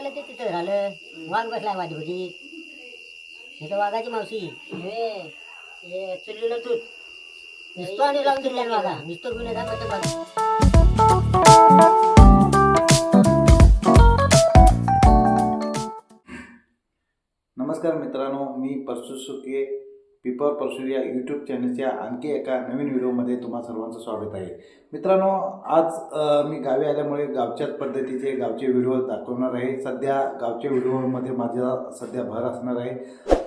आलं ते तिथं झालं वाघ बसलाय माझी बघी इथं वाघाची मावशी। हे चुलीला दूध। नुसतं आणि लावून दिल्या वाघा नुसतं गुन्हे दाखवतो नमस्कार मित्रांनो मी परसू सुके पिपर परसूर या यूट्यूब चॅनलच्या आणखी एका नवीन व्हिडिओमध्ये तुम्हा सर्वांचं स्वागत आहे. मित्रांनो आज मी गावी आल्यामुळे गावच्याच पद्धतीचे गावचे व्हिडिओ दाखवणार आहे. सध्या गावच्या व्हिडिओमध्ये माझा सध्या भर असणार आहे.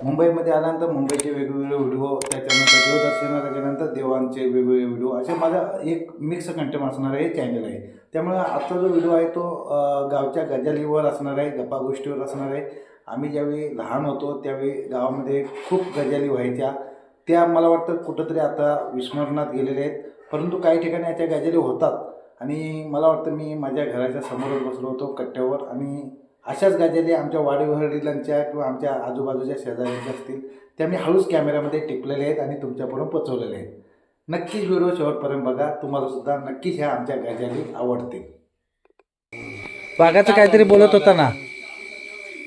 मुंबईमध्ये आल्यानंतर मुंबईचे वेगवेगळे व्हिडिओ त्याच्यानंतर देवदर्शनाला गेल्यानंतर देवांचे वेगवेगळे व्हिडिओ असे माझा एक मिक्स कंटेंट असणार आहे चॅनल आहे. त्यामुळे आजचा जो व्हिडिओ आहे तो गावच्या गजालीवर असणार आहे गप्पा गोष्टीवर असणार आहे. आम्ही ज्यावेळी लहान होतो त्यावेळी गावामध्ये खूप गजाली व्हायच्या. त्या मला वाटतं कुठंतरी आता विस्मरणात गेलेल्या आहेत. परंतु काही ठिकाणी याच्या गजाली होतात. आणि मला वाटतं मी माझ्या घराच्या समोरच बसलो होतो कट्ट्यावर आणि अशाच गजाली आमच्या वाडीवडिलांच्या किंवा आमच्या आजूबाजूच्या शेजाऱ्यांच्या असतील त्या मी हळूच कॅमेऱ्यामध्ये टिपलेले आहेत आणि तुमच्यापर्यंत पोचवलेले आहेत. नक्कीच व्हिडिओ शेवटपर्यंत बघा. तुम्हाला सुद्धा नक्कीच ह्या आमच्या गजाली आवडतील. वाघाचं काहीतरी बोलत होता ना.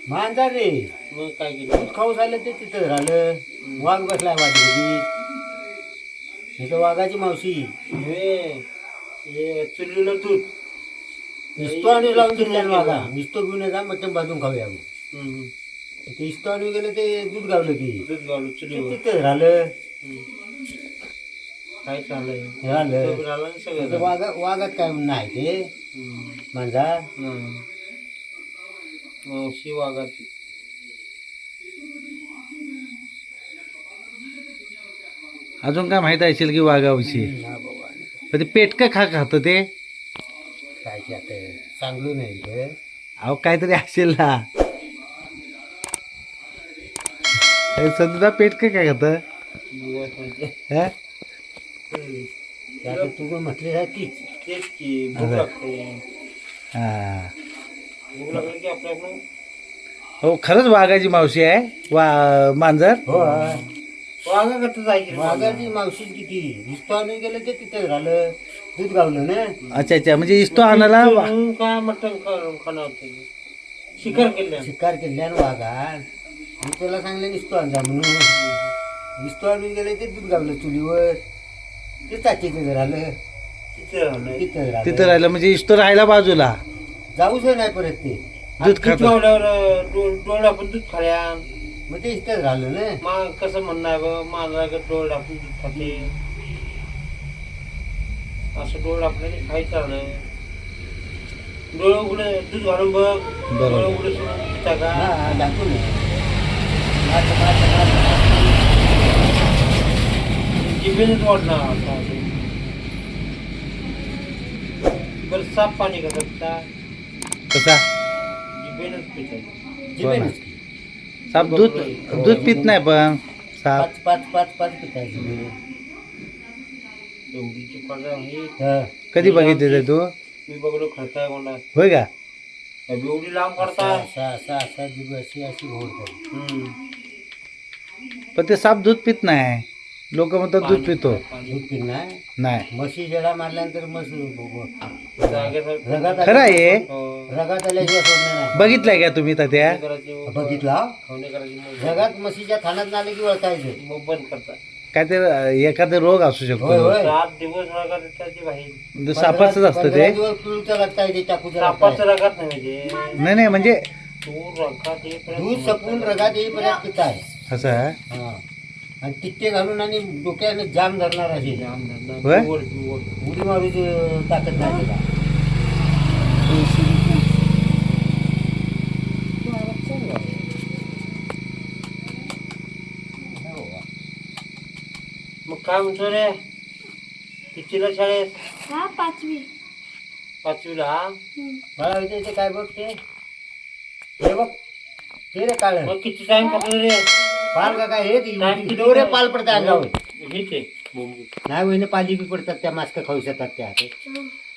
मांजर. रे मग काय केलं? दूध खाऊ झालं ते तिथं झालं वाघ बसलाय माझी बघी इथं वाघाची मावशी. हे हे चुलीला दूध नुसतं आणि लावून दिल्या वाघा. नुसतं गुन्हे जा मटण भाजून खाऊया आपण. हम्म. ते इस्तो आणि गेलं ते दूध गावलं की. दूध घालून ते चुलीवर तिथं झालं काय चाललंय? झालं सगळं ना सगळं ते झालं. वाघा वाघात काय नाही ते. हम्म. मांजा हम्म. मावशी वाघाची अजून काय माहीत असेल की वाघाविषयी पण ते पेटकं खा खातं ते? काय ते आता चांगलं नाही ते अहो काहीतरी असेल ना. हे सध्या पेटकं काय खातं? हा? ते आता तुझं म्हटलं की तेच की भूक लागते. हा. लागली की आपल्या हो खरंच वाघाची मावशी आहे. वा मांजर? हो वाघा करता जायची. वाघाची मावशी किती? इस्तो आणि गेलं ते तिथं झालं. दूध गावलं ना? अच्छा अच्छा. म्हणजे इस्तो आणायला वा- म्हणून काय मटण खाणं होते? शिकार केल्या शिकार केल्यान वाघा. मी तुला सांगलं निस्तो आणजा म्हणून. निस्तो आणून गेले ते दूध गावलं चुलीवर. ते चाटीचं झालं. तिथे राहणं तिथं झालं. तिथं राहिलं. म्हणजे इस्तो राहायला बाजूला. जाऊच नाही परत ते. दूध खात लावल्यावर डोळे आपण दूध खाल्या. मग ते इथं झालं ना. मग कसं म्हणणं आहे बा माझा डोळे आपण दूध खाते. असं डोळे आपल्याला खायचं आलं डोळे उघडे दूध घालून बघ. बरोबर. डोळे उघडे सोडून पिता का? हा दाखवून. जिभेनेच वाढणार आता. बरं साफ पाणी पिता कसा? की. साप दूध दूध पित नाही पण साप पाच पाच पाच हे हा. कधी बघितले ते तू? मी बघलो खडताय कोणा होय का? एवढी लांब काढता असा असा असा जीभ अशी हम्म. पण ते साप दूध पित नाही. लोक म्हणतात दूध पितो. दूध पिणार नाही? म्हशी जडा मारल्यानंतर. रगात खरं आहे. हो. रगात आल्याशिवाय सोडणार नाही. बघितलंय का तुम्ही बघितला जगात म्हशीच्या थानात आले की ओळखायचं बंद करता काय ते एखादा रोग असू शकतो. होय. सात दिवस रागात त्याची बाहेर. म्हणजे सापाचंच असतं ते. सापाचं. रगात नाही म्हणजे. नाही नाही म्हणजे रगात दूध सपून रगात येईपर्यंत पिताय. असं आहे? हा. आणि तिट्टे घालून आणि डोक्याने जाम धरणार असे जाम धरणार. होय? उडी मारूची ताकद नाही त्याला. मग काय म्हणतो रे? कितीला शाळेत? हा पाचवी. पाचवीला हा? मला विचारायचं काय बघ ते हे बघ. ते रे काळ. मग किती टाइम पकडलं रे? पाल का काय हे? डोरे पाल पडतात अंगावर. हेच आहे बोंबील. नाही होईन पाली बी पडतात त्या मास्क खाऊ शकतात त्या.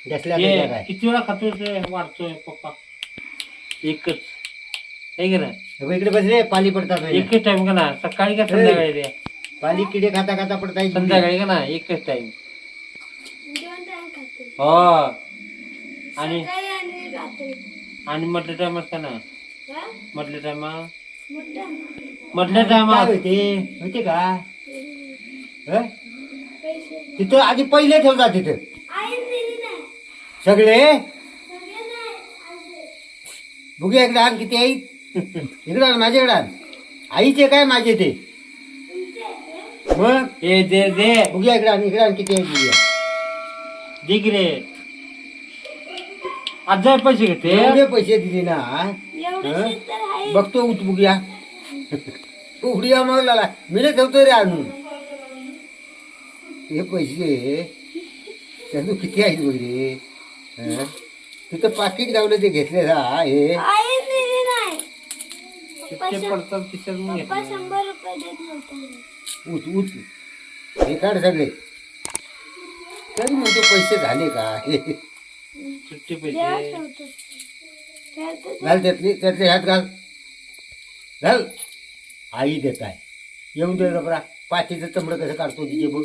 डसल्या ये, काय काय किती वेळा खातोय रे वाढतोय पप्पा. एकच. हे घे ना. हे बघ इकडे बस रे पाली पडतात. एकच टाइम का ना. सकाळी का संध्याकाळी रे पाली किडे खाता खाता पडतात संध्याकाळी का ना एकच टाइम दोन टाइम खाते हो. आणि सकाळी आणि रात्री. आणि मटन टाइम असता ना? हा? म्हटल्या टायमा म्हटल्या काय टायमा होते? होते का? हं? तिथं आधी पहिले ठेवता तिथं. आई दिली नाही. सगळे? सगळे नाही आले. बघूया इकडे आण किती आई इकडे आण माझ्याकडे आण. आईचे काय माझे ते? आहेत हे? मग? ए दे दे. बघूया इकडे आण इकडे आण किती आहे बघूया दे की रे. हजार पैसे घेते एवढे पैसे दिले ना हं? तर बघतो उठ बघूया. उघडूया मग लाला. मी नाही ठेवतो रे आणून. हे पैसे त्यातून किती आहेत बघ रे हं? तिथं पाकिट गावलं ते घेतले हा. हे पडतात हे काढ सगळे. तरी म्हणजे पैसे झाले का? हे. सुट्टे पैसे. घाल त्यातले त्यातले हात घाल. घाल आई देत आहे. येऊन दे बरा पाठीचं चमडं कसं काढतो तिचे बघ.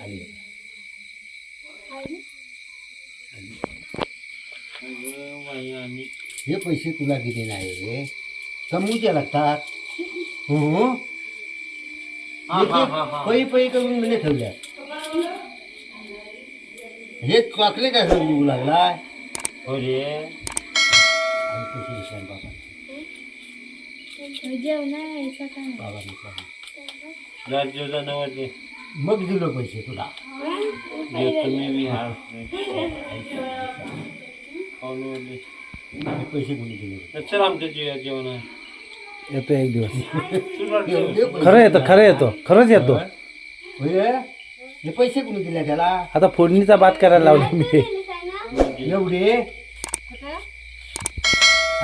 आली. आई. हे पैसे तुला किती नाही कमवूचे लागतात. हो हा. पै पै करून म्हणजे ठेवल्या हे चॉकलेट असं निघू लागलाय? हो रे. आणि पैसे विचार बाबा जेवण आहे सकाळी बाबा विचार राज्योचा नवते मग दिलो पैसे तुला पैसे कोणी दिले चल आमच्या जेवण येतो एक दिवस खरं येतो. खरं येतो. खरंच येतो? हे पैसे कोणी दिले त्याला? आता फोडणीचा बात करायला लावला मी. एवढे?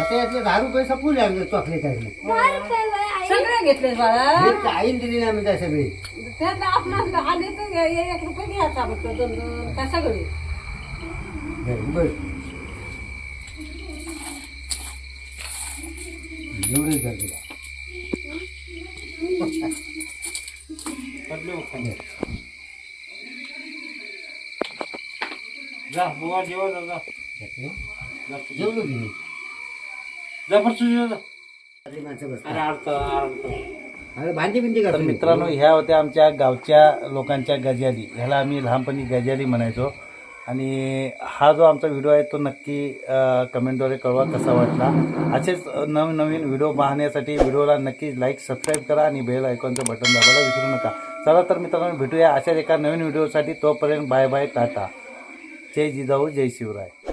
आता यातले दहा रुपये सपून चॉकलेट सगळे घेतले बाळा आईन दिली ना म्हणजे सगळे त्यात आपण आले तर ए- ए- एक रुपये घ्यायचा म्हटलं दोन दोन काय सगळे बरं. एवढे कर तुला. जा बुवा जेवा जा. घेतले? जेवलो की मी माणसं. अरे अरे भांडी बिंडी तर मित्रांनो ह्या होत्या आमच्या गावच्या लोकांच्या गजाली. ह्याला आम्ही लहानपणी गजाली म्हणायचो. आणि हा जो आमचा व्हिडिओ आहे तो नक्की अ, कमेंटद्वारे कळवा कसा वाटला. असेच नवीन नवीन व्हिडिओ पाहण्यासाठी व्हिडिओला नक्की लाईक सबस्क्राईब करा आणि बेल आयकॉनचं बटन दाबायला विसरू नका. चला तर मित्रांनो भेटूया अशाच एका नवीन व्हिडिओसाठी. तोपर्यंत bye bye tata. Jai Jijau Jai Shivrai.